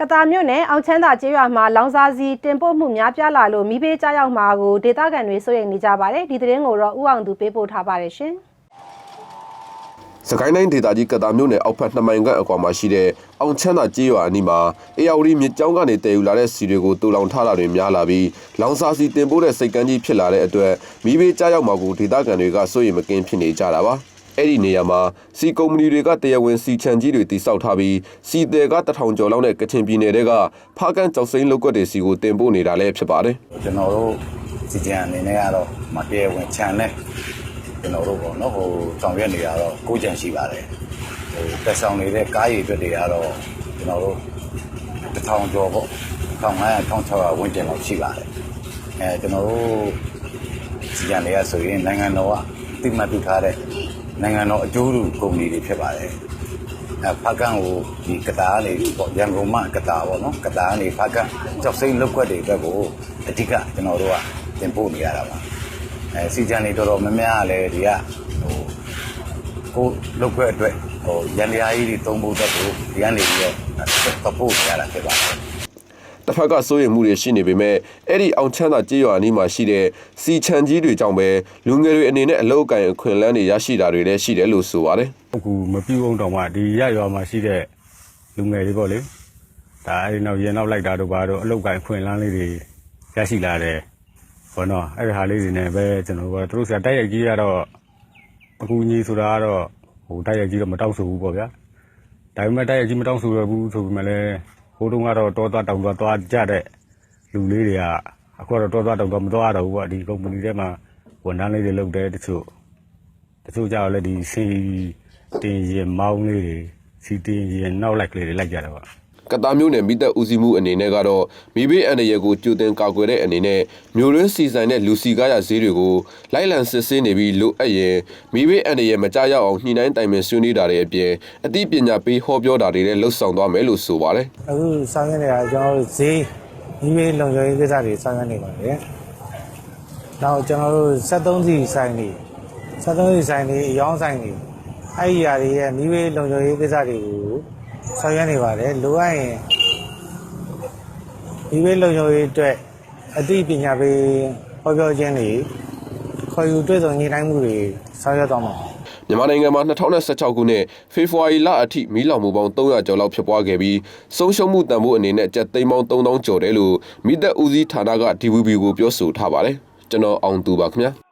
ကတာမြို့နယ်အောင်ချမ်းသာကျေးရွာမှာလောင်စာစီတင်ပို့မှုများပြားလာလို့မိဘေးကြားရောက်မှာကိုဒေသခံတွေစိုးရိမ်နေကြပါတယ်ဒီသတင်းကိုတော့ဥအောင်သူပေးပို့ထားပါတယ်ရှင်စကိုင်းတိုင်းဒေသကြီးကတာမြို့နယ်အောက်ဖက်2မိုင်ခန့်အကွာမှာရှိတဲ့အောင်ချမ်းသာကျေးရွာအနီးမှာအေယာဝတီမြစ်ကြောင်းကနေတည်ယူလာတဲ့စီတွေကိုတူလောင်ထားတာတွေများလာပြီးလောင်စာစီတင်ပို့တဲ့စိတ်ကမ်းကြီးဖြစ်လာတဲ့အတွက်မိဘေးကြားရောက်မှာကိုဒေသခံတွေကစိုးရိမ်မကင်းဖြစ်နေကြတာပါ အဲ့ဒီနေရာမှာစီကုမ္ပဏီတွေကတရားဝင်စီချန်ကြီးတွေတိစောက်ထားပြီးစီတယ်ကတထောင်ကျော်လောက်နဲ့ကချင်ပြည်နယ်တွေကဖားကန့်ကြောက်စိမ်းလုတ်ကွက်တွေစီကိုတင်ပို့နေတာလည်းဖြစ်ပါတယ်ကျွန်တော်တို့စီကြံအနေနဲ့ကတော့မပြေဝင်ချန်နဲ့ကျွန်တော်တို့ပေါ့နော်ဟိုဆောင်ရွက်နေရတော့ကိုကြံရှိပါတယ်ဟိုတက်ဆောင်နေတဲ့ကားရည်အတွက်တွေကတော့ကျွန်တော်တို့တစ်ထောင်ကျော်ပေါ့1500 1600ဝန်းကျင်လောက်ရှိပါတယ်အဲကျွန်တော်တို့စီကြံတွေကဆိုရင်နိုင်ငံတော်ကတိမှတ်ပြုထားတဲ့ နိုင်ငံတော်အကျိုးတူကုမ္ပဏီတွေဖြစ်ပါတယ်အဲဖကန်ကိုဒီကတာကနေပေါ့ရန်ကုန်မှကတာပေါ့နော်ကတာကနေဖကန်ကြောက်စိမ့်လောက်ွက်တွေအတွက်ကိုအဓိကကျွန်တော်တို့ကတင်ပို့နေရတာပါအဲစီကြံတွေတော်တော်များများကလည်းဒီကဟိုကိုလောက်ွက်အတွက်ဟိုရန်တရားကြီးတွေသုံးဖို့အတွက်ကိုဒီကနေပြီးတော့တပို့နေရတာဖြစ်ပါတယ် တစ်ဖက်ကစိုးရိမ်မှုတွေရှိနေပေမဲ့အဲ့ဒီအောင်ချမ်းသာကြေးရွာအနီးမှာရှိတဲ့စီချန်ကြီးတွေကြောင့်ပဲလူငယ်တွေအနေနဲ့အလောက်အကင်အခွင့်အလန်းတွေရရှိတာတွေလည်းရှိတယ်လို့ဆိုပါတယ်အခုမပြူအောင်တောင်မှဒီရရွာမှာရှိတဲ့လူငယ်တွေပေါ့လေဒါအဲဒီနောက်ရင်နောက်လိုက်တာတို့ဘာတို့အလုတ်ကိုင်ခွင့်လန်းလေးတွေရရှိလာတယ်ဘောနော်အဲ့ဒီဟာလေးတွေနဲ့ပဲကျွန်တော်တို့ကသူတို့ဆရာတိုက်ရိုက်ကြီးရတော့အကူကြီးဆိုတာကတော့ဟိုတိုက်ရိုက်ကြီးတော့မတောက်ဆိုဘူးပေါ့ဗျာဒါပေမဲ့တိုက်ရိုက်ကြီးမတောက်ဆိုရဘူးဆိုပေမဲ့လည်း ဟိုတုန်းကတော့တောသွားတောင်သွားသွားကြတဲ့လူလေးတွေကအခုကတော့တောသွားတောင်သွားမသွားတော့ဘူးပေါ့ဒီကုမ္ပဏီထဲမှာဝန်ထမ်းလေးတွေလုပ်တယ်တချို့တချို့ကြောက်လည်းဒီစီတင်ရင်မောင်းလေးတွေစီတင်ရင်နောက်လိုက်ကလေးတွေလိုက်ကြတယ်ပေါ့ ကတားမျိုးနယ်မိသက်ဦးစီးမှုအနေနဲ့ကတော့မိဘေးအန္တရာယ်ကိုကြိုတင်ကာကွယ်တဲ့အနေနဲ့မျိုးရင်းစီဆိုင်တဲ့လူစီကားရဈေးတွေကိုလိုက်လံစစ်ဆေးနေပြီးလိုအပ်ရင်မိဘေးအန္တရာယ်မကြရအောင်ညှိနှိုင်းတိုင်ပင်ဆွေးနွေးတာတွေအပြင်အသိပညာပေးဟောပြောတာတွေလည်းလှုပ်ဆောင်သွားမယ်လို့ဆိုပါတယ်အခုဆောင်ရွက်နေတာကျွန်တော်တို့ဈေးဒီမေးလုံခြုံရေးကိစ္စတွေဆောင်ရွက်နေပါတယ်။နောက်ကျွန်တော်တို့73စီဆိုင်တွေ73စီဆိုင်တွေအယောင်းဆိုင်တွေအဲ့ဒီຢာတွေရဲ့မိမေးလုံခြုံရေးကိစ္စတွေကို ဆောင်ရွက်နေပါတယ်။လိုအပ်ရင်မိမေးလုံခြုံရေးအတွက်အသိပညာပေးဟောပြောခြင်းတွေခေါ်ယူတွေ့ဆုံညှိနှိုင်းမှုတွေဆောင်ရွက်သွားမှာပါမြန်မာနိုင်ငံမှာ2016ခုနှစ်ဖေဖော်ဝါရီလအထိမီးလောင်မှုပေါင်း300ကျော်လောက်ဖြစ်ပွားခဲ့ပြီးဆုံးရှုံးမှုတန်ဖိုးအနေနဲ့ကျပ်သိန်းပေါင်း3000ကျော်တယ်လို့မိသက်ဦးစီးဌာနက DVB ကိုပြောဆိုထားပါတယ်ကျွန်တော်အောင်သူပါခင်ဗျာ